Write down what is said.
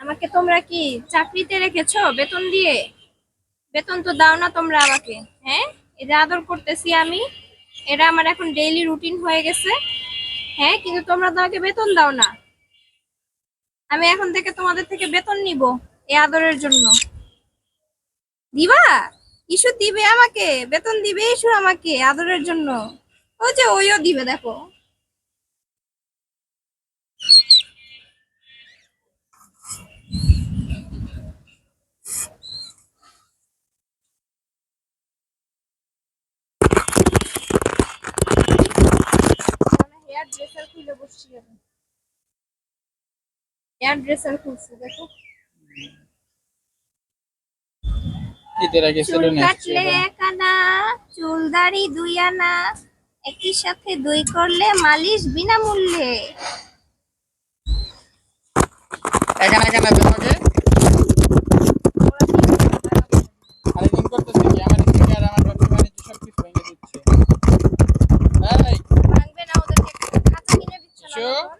আমাকে তোমরা কি চাকরিতে রেখেছো? বেতন দিয়ে? বেতন তো দাও না তোমরা আমাকে হ্যাঁ? এটা আদর করতেছি আমি। এটা আমার এখন ডেইলি রুটিন হয়ে গেছে হ্যাঁ? কিন্তু তোমরা তো আমাকে বেতন দাও না। আমি এখন থেকে তোমাদের থেকে বেতন নিব এই আদরের জন্য। দিবা? ইস্যু দিবে আমাকে, বেতন দিবে ইস্যু আমাকে আদরের জন্য। ও যে ওইও দিবে, দেখো। ড্রেসার খুলে বসছি আমি এয়ার ড্রেসার খুলছি দেখো ঈদের আগে সেলুনে কাটলে এক আনা চুল দাড়ি দুই আনা। একই সাথে দুই করলে মালিশ বিনামূল্যে। এখানে చేయొచ్చు